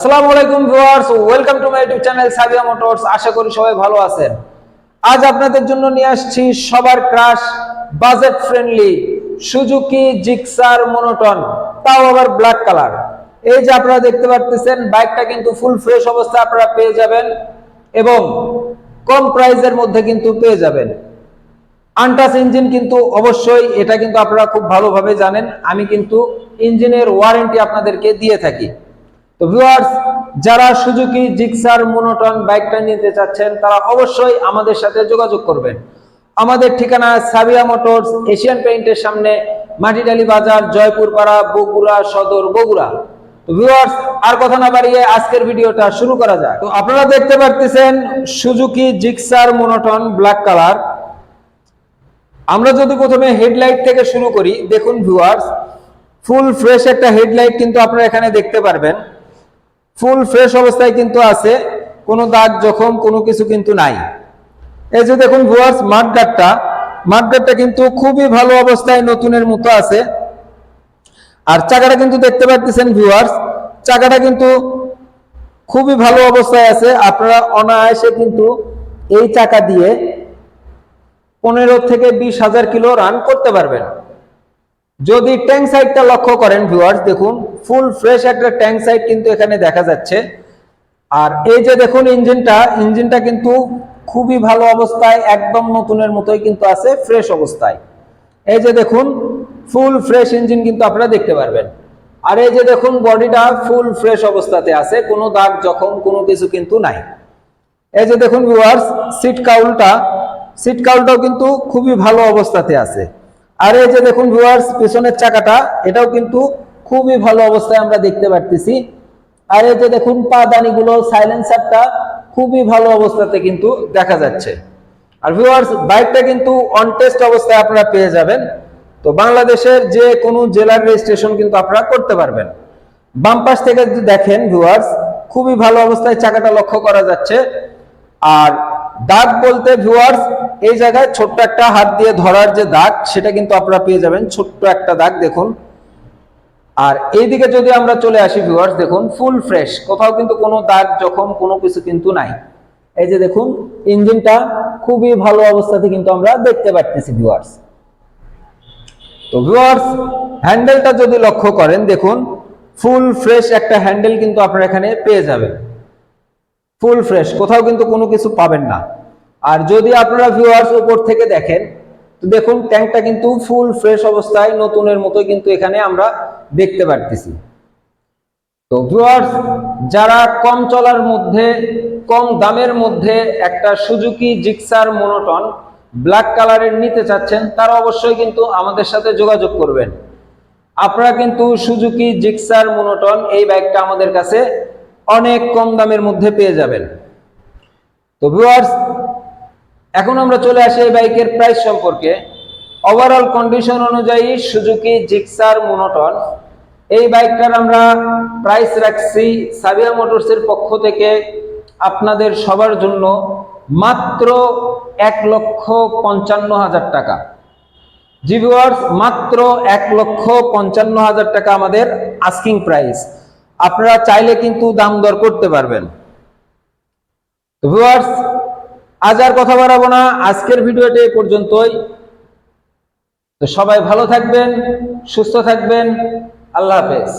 আসসালামু আলাইকুম viewers, welcome to my YouTube channel Sabiya motors. আশা করি সবাই ভালো আছেন। আজ আপনাদের জন্য নিয়ে আসছি সবার crush budget friendly Suzuki Gixxer monotone, তাও আবার ব্ল্যাক কালার এই যে আপনারা দেখতে পাচ্ছেন বাইকটা কিন্তু ফুল ফ্রেশ অবস্থায় আপনারা পেয়ে যাবেন এবং কম প্রাইসের মধ্যে কিন্তু পেয়ে যাবেন। আনটাস ইঞ্জিন কিন্তু অবশ্যই, এটা কিন্তু আপনারা খুব ভালোভাবে জানেন। আমি কিন্তু ইঞ্জিনের ওয়ারেন্টি আপনাদেরকে দিয়ে থাকি। তো ভিউয়ার্স যারা সুজুকি, জিক্সার, মোনোটন বাইকটা নিতে চাচ্ছেন, তারা অবশ্যই আমাদের সাথে যোগাযোগ করবেন। আমাদের ঠিকানা সাবিয়া মোটরস, এশিয়ান পেইন্টের সামনে, মাটিডালি বাজার জয়পুর পাড়া বগুড়া সদর, বগুড়া। তো ভিউয়ার্স আর কথা না বাড়িয়ে আজকের ভিডিওটা শুরু করা যাক। তো আপনারা দেখতে পারতেছেন Suzuki, Gixxer, monotone, black colour. আমরা যদি প্রথমে হেডলাইট থেকে শুরু করি, দেখুন ভিউয়ার্স ফুল ফ্রেশ একটা হেডলাইট কিন্তু আপনারা এখানে দেখতে পারবেন। ফুল ফ্রেশ অবস্থায় কিন্তু আছে, কোনো দাগ, জখম, কোনো কিছু কিন্তু নাই। এই যে দেখুন ভিউয়ার্স মাঠগাটটা মাঠগাটটা কিন্তু খুবই ভালো অবস্থায় নতুনের মতো আছে। আর চাকাটা কিন্তু দেখতে পাচ্ছেন ভিউয়ার্স, চাকাটা কিন্তু খুবই ভালো অবস্থায় আছে। আপনারা অনায়াসে কিন্তু এই চাকা দিয়ে পনেরো থেকে বিশ হাজার কিলো রান করতে পারবেন। যদি ট্যাঙ্ক সাইডটা লক্ষ্য করেন ভিউয়ার্স দেখুন ফুল ফ্রেশ একটা ট্যাঙ্ক সাইড কিন্তু এখানে দেখা যাচ্ছে। আর এই যে দেখুন ইঞ্জিনটা ইঞ্জিনটা কিন্তু খুবই ভালো অবস্থায়, একদম নতুনের মতোই কিন্তু আছে ফ্রেশ অবস্থায়। এই যে দেখুন ফুল ফ্রেশ ইঞ্জিন কিন্তু আপনারা দেখতে পারবেন। আর এই যে দেখুন, বডিটা ফুল ফ্রেশ অবস্থাতে আছে, কোনো দাগ জখম, কোনো কিছু কিন্তু নাই। এই যে দেখুন ভিউয়ার্স সিট কাউলটা সিট কাউলটাও কিন্তু খুবই ভালো অবস্থাতে আছে। আর এই যে দেখুন ভিউয়ার্স পিছনের চাকাটা, এটাও কিন্তু খুবই ভালো অবস্থায় আমরা দেখতে পারতেছি। আর এই যে দেখুন পা দানিগুলো সাইলেন্সারটা খুবই ভালো অবস্থাতে কিন্তু দেখা যাচ্ছে। আর ভিউয়ার্স বাইকটা কিন্তু অন টেস্ট অবস্থায় আপনারা পেয়ে যাবেন। তো বাংলাদেশের যে কোনো জেলার রেজিস্ট্রেশন কিন্তু আপনারা করতে পারবেন। বাম পাশ থেকে যদি দেখেন ভিউয়ার্স খুবই ভালো অবস্থায় চাকাটা লক্ষ্য করা যাচ্ছে। আর দাগ বলতে ভিউয়ার্স এই জায়গায় ছোট্ট একটা হাত দিয়ে ধরার যে দাগ, সেটা কিন্তু আপনারা পেয়ে যাবেন। ছোট্ট একটা দাগ, দেখুন। আর এইদিকে যদি আমরা চলে আসি ভিউয়ার্স দেখুন ফুল ফ্রেশ কোথাও কিন্তু কোনো দাগ, জখম, কোনো কিছু কিন্তু নাই। এই যে দেখুন, ইঞ্জিনটা খুবই ভালো অবস্থাতে কিন্তু আমরা দেখতে পাচ্ছি ভিউয়ার্স তো ভিউয়ার্স হ্যান্ডেলটা যদি লক্ষ্য করেন, দেখুন ফুল ফ্রেশ একটা হ্যান্ডেল কিন্তু আপনারা এখানে পেয়ে যাবেন। ফুল ফ্রেশ কোথাও কিন্তু কোনো কিছু পাবেন না। আর যদি আপনারা ভিউয়ার্স উপর থেকে দেখেন, তো দেখুন ট্যাঙ্কটা কিন্তু ফুল ফ্রেশ অবস্থায়, নতুনের মতো কিন্তু এখানে আমরা দেখতে পারতেছি। তো ভিউয়ার্স যারা কম চলার মধ্যে, কম দামের মধ্যে একটা সুজুকি জিক্সার মোনোটন ব্ল্যাক কালারের নিতে চাচ্ছেন, তারা অবশ্যই কিন্তু আমাদের সাথে যোগাযোগ করবেন। আপনারা কিন্তু সুজুকি জিক্সার মোনোটন এই বাইকটা আমাদের কাছে অনেক কম দামের মধ্যে পেয়ে যাবেন। তো ভিউয়ার্স এখন আমরা চলে আসি এই বাইকের প্রাইস সম্পর্কে। ওভারঅল কন্ডিশন অনুযায়ী সুজুকি জিক্সার মনোটন এই বাইকটার আমরা প্রাইস রাখছি সাবিয়া মোটরসের পক্ষ থেকে আপনাদের সবার জন্য মাত্র এক লক্ষ পঞ্চান্ন হাজার টাকা। জি ভিউয়ার্স মাত্র এক লক্ষ পঞ্চান্ন হাজার টাকা আমাদের আস্কিং প্রাইস আপনারা চাইলে কিন্তু দাম দর করতে পারবেন। আজ আর কথা বাড়াবো না। আজকের ভিডিওটি এই পর্যন্তই। তো সবাই ভালো থাকবেন, সুস্থ থাকবেন। আল্লাহ হাফেজ।